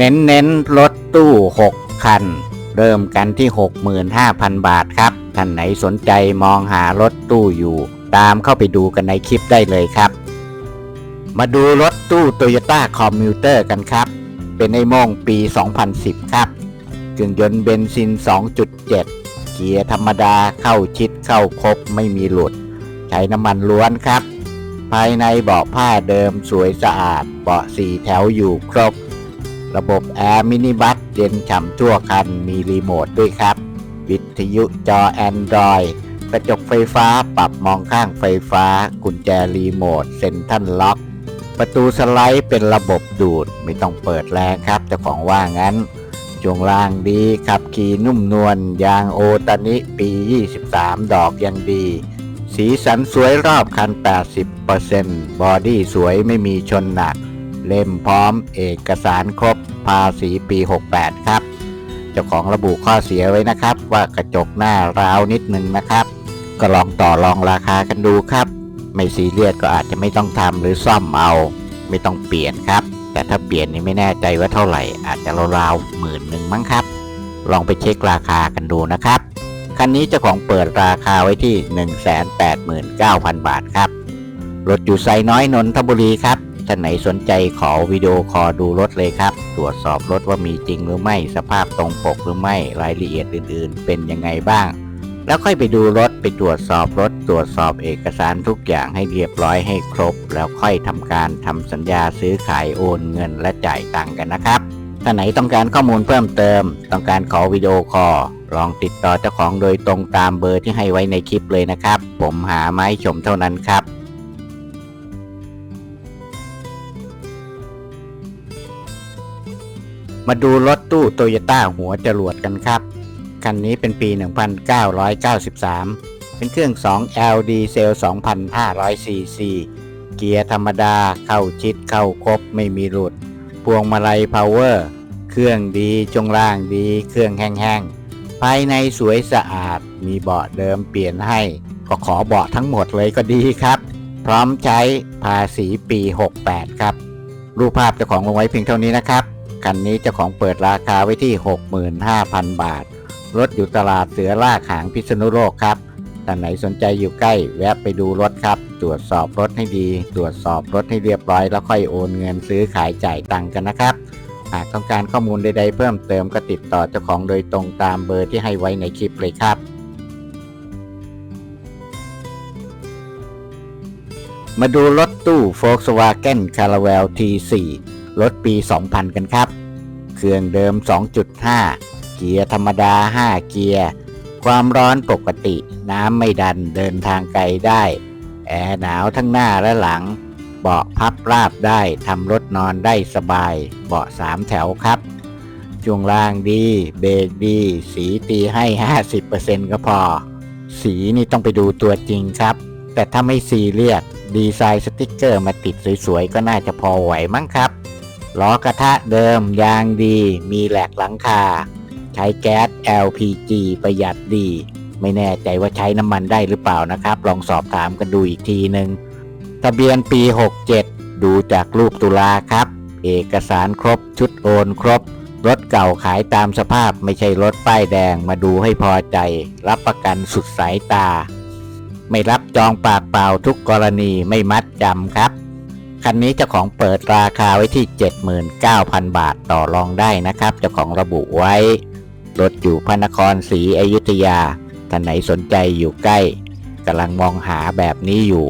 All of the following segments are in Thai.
เน้นเน้นรถตู้ 6 คัน เริ่มกันที่ 65,000 บาทครับ ท่านไหนสนใจมองหารถตู้อยู่ ตามเข้าไปดูกันในคลิปได้เลยครับ มาดูรถตู้ Toyota Commuter กันครับ เป็นไอโมงปี 2010 ครับเครื่องยนต์เบนซิน 2.7 เกียร์ธรรมดาเข้าชิดเข้าครบไม่มีหลุด ใช้น้ำมันล้วนครับ ภายในเบาะผ้าเดิมสวยสะอาด เบาะสี่แถวอยู่ครบ ระบบแอร์มินิบัสเย็นฉ่ำทั่วคันมีรีโมทด้วยครับ วิทยุจอ Android กระจกไฟฟ้าปรับมองข้างไฟฟ้า กุญแจรีโมทเซ็นทัลล็อก ประตูสไลด์เป็นระบบดูดไม่ต้องเปิดแรงครับเจ้าของว่างั้นช่วงล่างดีขับขี่นุ่มนวลยางโอตานิปี 23 ดอกยังดี สีสันสวยรอบคัน 80%บอดี้สวยไม่มีชนหนัก เล่มพร้อมเอกสารครบภาษีปี 68 ครับ เจ้าของระบุข้อเสียไว้นะครับ ว่ากระจกหน้าราวนิดนึงนะครับ ก็ลองต่อรองราคากันดูครับ ไม่ซีเรียสก็อาจจะไม่ต้องทำหรือซ่อมเอา ไม่ต้องเปลี่ยนครับ แต่ถ้าเปลี่ยนนี่ไม่แน่ใจว่าเท่าไหร่อาจจะราวๆหมื่นหนึ่งมั้งครับ ลองไปเช็คราคากันดูนะครับคันนี้เจ้าของเปิดราคาไว้ที่ 189,000 บาทครับ รถอยู่ไซน้อยนนทบุรีครับ ท่านไหนสนใจขอวิดีโอคอดูรถเลยครับ ตรวจสอบรถว่ามีจริงหรือไม่ สภาพตรงปกหรือไม่ รายละเอียดอื่น ๆ เป็นยังไงบ้าง แล้วค่อยไปดูรถไปตรวจสอบรถ ตรวจสอบเอกสารทุกอย่างให้เรียบร้อยให้ครบ แล้วค่อยทำการทำสัญญาซื้อขายโอนเงินและจ่ายตังค์กันนะครับถ้าไหนต้องการข้อมูลเพิ่มเติม ต้องการขอวิดีโอคอลลองติดต่อเจ้าของโดยตรงตามเบอร์ที่ให้ไว้ในคลิปเลยนะครับ ผมหาไม้ชมเท่านั้นครับ มาดูรถตู้โตโยต้าหัวจรวดกันครับ คันนี้เป็นปี 1993 เป็นเครื่อง 2 LD เซล2,500 cc เกียร์ธรรมดาเข้าชิดเข้าครบไม่มีหลุด พวงมาลัยพาวเวอร์ เครื่องดีจงล่างดี เครื่องแห้งๆ ภายในสวยสะอาด มีเบาะเดิมเปลี่ยนให้ ก็ขอเบาะทั้งหมดเลยก็ดีครับ พร้อมใช้ภาษีปี 68 ครับ รูปภาพเจ้าของลงไว้เพียงเท่านี้นะครับ คันนี้เจ้าของเปิดราคาไว้ที่ 65,000 บาท รถอยู่ตลาดเสือล่าขางพิษณุโลกครับท่านไหนสนใจอยู่ใกล้แวะไปดูรถครับ ตรวจสอบรถให้ดี ตรวจสอบรถให้เรียบร้อย แล้วค่อยโอนเงินซื้อขายจ่ายตังกันนะครับ หากต้องการข้อมูลใดๆเพิ่มเติมก็ติดต่อเจ้าของโดยตรงตามเบอร์ที่ให้ไว้ในคลิปเลยครับมาดูรถตู้ Volkswagen Caravelle T4 รถปี 2000 กันครับ เครื่องเดิม 2.5 เกียร์ธรรมดา 5 เกียร์ ความร้อนปกติ น้ำไม่ดันเดินทางไกลได้ แอร์หนาวทั้งหน้าและหลัง เบาะพับราบได้ทำรถนอนได้สบาย เบาะสามแถวครับช่วงล่างดี เบรกดี สีตีให้ 50%ก็พอ สีนี่ต้องไปดูตัวจริงครับ แต่ถ้าไม่ซีเรียสดีไซน์สติกเกอร์มาติดสวยๆ ก็น่าจะพอไหวมั้งครับ ล้อกระทะเดิมยางดี มีแหลกหลังคา ใช้แก๊ส LPG ประหยัดดี ไม่แน่ใจว่าใช้น้ำมันได้หรือเปล่านะครับ ลองสอบถามกันดูอีกทีหนึ่งทะเบียนปี 67 ดูจากรูปตุลาครับ เอกสารครบชุดโอนครบ รถเก่าขายตามสภาพไม่ใช่รถป้ายแดงมาดูให้พอใจ รับประกันสุดสายตา ไม่รับจองปากเปล่าทุกกรณีไม่มัดจำครับ คันนี้เจ้าของเปิดราคาไว้ที่ 79,000 บาทต่อรองได้นะครับ เจ้าของระบุไว้ รถอยู่พระนครศรีอยุธยา ท่านไหนสนใจอยู่ใกล้กำลังมองหาแบบนี้อยู่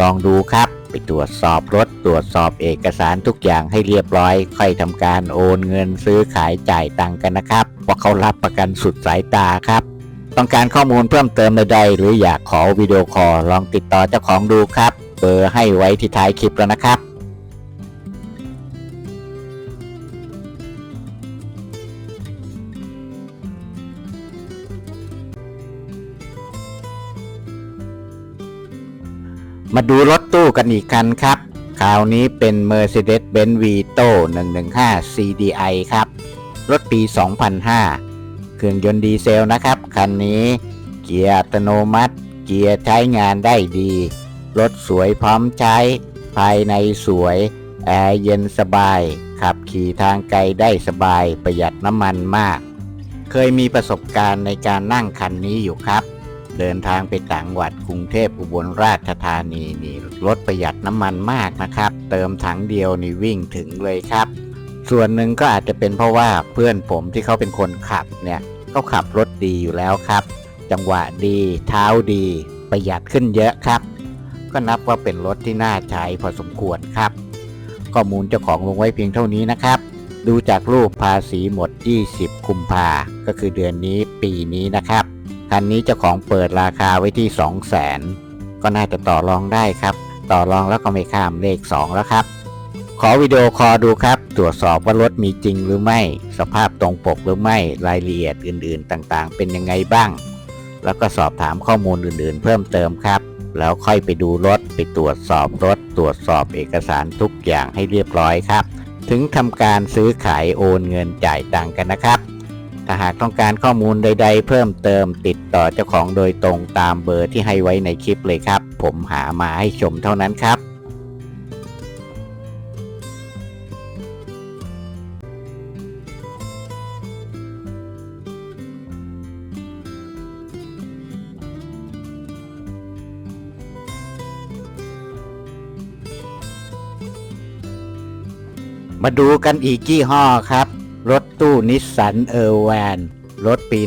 ลองดูครับ ไปตรวจสอบรถตรวจสอบเอกสารทุกอย่างให้เรียบร้อย ค่อยทำการโอนเงินซื้อขายจ่ายตังกันนะครับเพราะเขารับประกันสุดสายตาครับ ต้องการข้อมูลเพิ่มเติมใดๆหรืออยากขอวิดีโอคอลลองติดต่อเจ้าของดูครับ เบอร์ให้ไว้ที่ท้ายคลิปแล้วนะครับ มาดูรถตู้กันอีกคันครับ คราวนี้เป็น Mercedes-Benz Vito 115 CDI ครับ รถปี 2005 เครื่องยนต์ดีเซลนะครับ คันนี้เกียร์อัตโนมัติ เกียร์ใช้งานได้ดี รถสวยพร้อมใช้ ภายในสวย แอร์เย็นสบาย ขับขี่ทางไกลได้สบายประหยัดน้ำมันมาก เคยมีประสบการณ์ในการนั่งคันนี้อยู่ครับ เดินทางไปต่างจังหวัดกรุงเทพอุบลราชธานีนี่รถประหยัดน้ำมันมากนะครับ เติมถังเดียวนี่วิ่งถึงเลยครับ ส่วนหนึ่งก็อาจจะเป็นเพราะว่าเพื่อนผมที่เขาเป็นคนขับเนี่ยเขาขับรถดีอยู่แล้วครับ จังหวะดีเท้าดี ประหยัดขึ้นเยอะครับ ก็นับว่าเป็นรถที่น่าใช้พอสมควรครับ ข้อมูลเจ้าของลงไว้เพียงเท่านี้นะครับ ดูจากรูปภาษีหมด 20 คุมภาก็คือเดือนนี้ปีนี้นะครับ คันนี้เจ้าของเปิดราคาไว้ที่ 200,000ก็น่าจะต่อรองได้ครับ ต่อรองแล้วก็ไม่ข้ามเลข 2 แล้วครับ ขอวิดีโอคอดูครับ ตรวจสอบว่ารถมีจริงหรือไม่ สภาพตรงปกหรือไม่รายละเอียดอื่น ๆ ต่างๆ เป็นยังไงบ้าง แล้วก็สอบถามข้อมูลอื่น ๆ เพิ่มเติมครับ แล้วค่อยไปดูรถ ไปตรวจสอบรถ ตรวจสอบเอกสารทุกอย่างให้เรียบร้อยครับ ถึงทำการซื้อขายโอนเงินจ่ายตังกันนะครับ ถ้าหากต้องการข้อมูลใด ๆ เพิ่มเติมติดต่อเจ้าของโดยตรงตามเบอร์ที่ให้ไว้ในคลิปเลยครับ ผมหามาให้ชมเท่านั้นครับ มาดูกันอีกยี่ห้อครับ รถตู้นิสสันเออร์แวนรถปี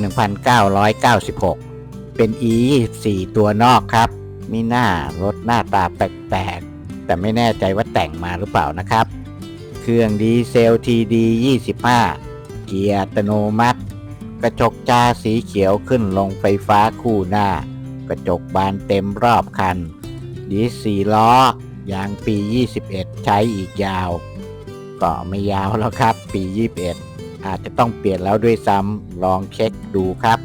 1996 เป็น E24 ตัวนอกครับ มีหน้ารถหน้าตาแปลกๆ แต่ไม่แน่ใจว่าแต่งมาหรือเปล่านะครับ เครื่องดีเซล TD 25 เกียร์อัตโนมัติ กระจกจ้าสีเขียวขึ้นลงไฟฟ้าคู่หน้า กระจกบานเต็มรอบคันดีสี่ล้อ ยางปี 21 ใช้อีกยาว ก็ไม่ยาวแล้วครับ ปี 21 อาจจะต้องเปลี่ยนแล้วด้วยซ้ำลองเช็คดูครับ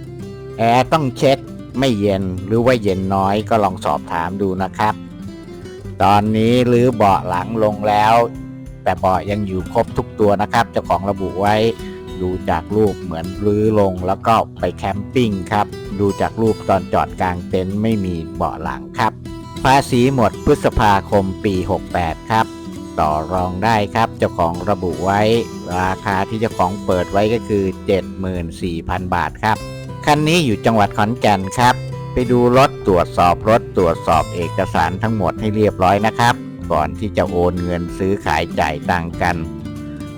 แอร์ต้องเช็คไม่เย็นหรือว่าเย็นน้อยก็ลองสอบถามดูนะครับ ตอนนี้รื้อเบาะหลังลงแล้ว แต่เบาะยังอยู่ครบทุกตัวนะครับเจ้าของระบุไว้ดูจากรูปเหมือนรื้อลงแล้วก็ไปแคมปิ้งครับ ดูจากรูปตอนจอดกลางเต็นท์ไม่มีเบาะหลังครับ ภาษีหมดพฤษภาคมปี 68 ครับ ต่อรองได้ครับ เจ้าของระบุไว้ ราคาที่เจ้าของเปิดไว้ก็คือ 74,000 บาทครับ คันนี้อยู่จังหวัดขอนแก่นครับ ไปดูรถตรวจสอบรถตรวจสอบเอกสารทั้งหมดให้เรียบร้อยนะครับ ก่อนที่จะโอนเงินซื้อขายจ่ายตังกัน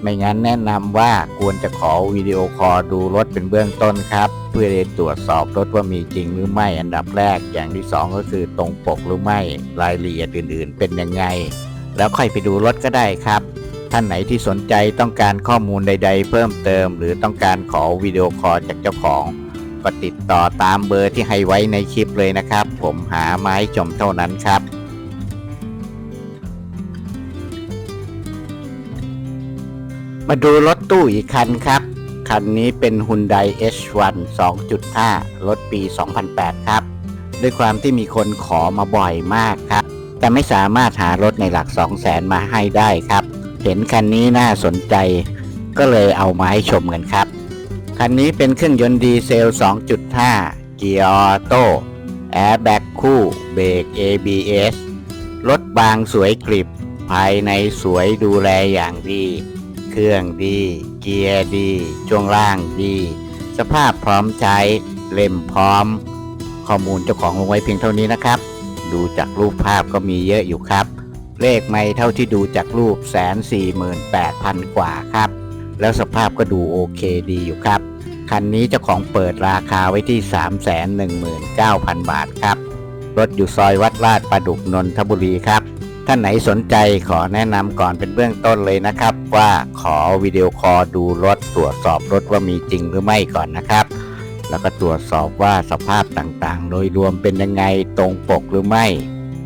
ไม่งั้นแนะนำว่าควรจะขอวิดีโอคอลดูรถเป็นเบื้องต้นครับเพื่อจะตรวจสอบรถว่ามีจริงหรือไม่อันดับแรก อย่างที่สองก็คือตรงปกหรือไม่รายละเอียดอื่น ๆ เป็นยังไง แล้วค่อยไปดูรถก็ได้ครับ ท่านไหนที่สนใจต้องการข้อมูลใด ๆ เพิ่มเติม หรือต้องการขอวิดีโอคอลจากเจ้าของก็ติดต่อตามเบอร์ที่ให้ไว้ในคลิปเลยนะครับ ผมหาไม้ชมเท่านั้นครับมาดูรถตู้อีกคันครับ คันนี้เป็น Hyundai H1 2.5 รถปี 2008 ครับ ด้วยความที่มีคนขอมาบ่อยมากครับ แต่ไม่สามารถหารถในหลัก 2 0 0แสนมาให้ได้ครับ เห็นคันนี้น่าสนใจ ก็เลยเอามาให้ชมกันครับ คันนี้เป็นเครื่องยนต์ดีเซล 2.5 เกียร์ออโต้แอร์แบ็กคู่เบรก ABS รถบางสวยกริบ ภายในสวยดูแลอย่างดี เครื่องดี เกียร์ดี ช่วงล่างดี สภาพพร้อมใช้ เล่มพร้อม ข้อมูลเจ้าของลงไว้เพียงเท่านี้นะครับ ดูจากรูปภาพก็มีเยอะอยู่ครับ เลขไม่เท่าที่ดูจากรูปแสนสี่หมื่นแปดพันกว่าครับ แล้วสภาพก็ดูโอเคดีอยู่ครับ คันนี้เจ้าของเปิดราคาไว้ที่ 3 1 9 0 0 0 บาทครับ รถอยู่ซอยวัดลาดประดุกนนทบุรีครับ ท่านไหนสนใจขอแนะนำก่อนเป็นเบื้องต้นเลยนะครับ ว่าขอวิดีโอคอลดูรถตรวจสอบรถว่ามีจริงหรือไม่ก่อนนะครับ แล้วก็ตรวจสอบว่าสภาพต่างๆ โดยรวมเป็นยังไงตรงปกหรือไม่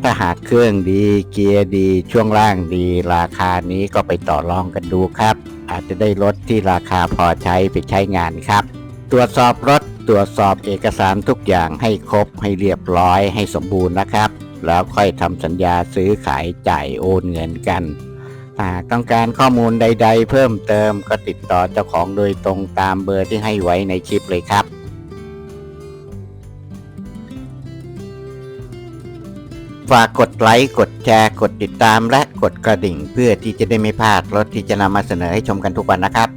ถ้าหากเครื่องดีเกียร์ดีช่วงล่างดีราคานี้ก็ไปต่อรองกันดูครับ อาจจะได้รถที่ราคาพอใช้ไปใช้งานครับ ตรวจสอบรถตรวจสอบเอกสารทุกอย่างให้ครบให้เรียบร้อยให้สมบูรณ์นะครับ แล้วค่อยทำสัญญาซื้อขายจ่ายโอนเงินกันหากต้องการข้อมูลใด ๆ เพิ่มเติมก็ติดต่อเจ้าของโดยตรงตามเบอร์ที่ให้ไว้ในคลิปเลยครับ ฝากกดไลค์ กดแชร์ กดติดตามและกดกระดิ่ง เพื่อที่จะได้ไม่พลาดรถที่จะนำมาเสนอให้ชมกันทุกวันนะครับ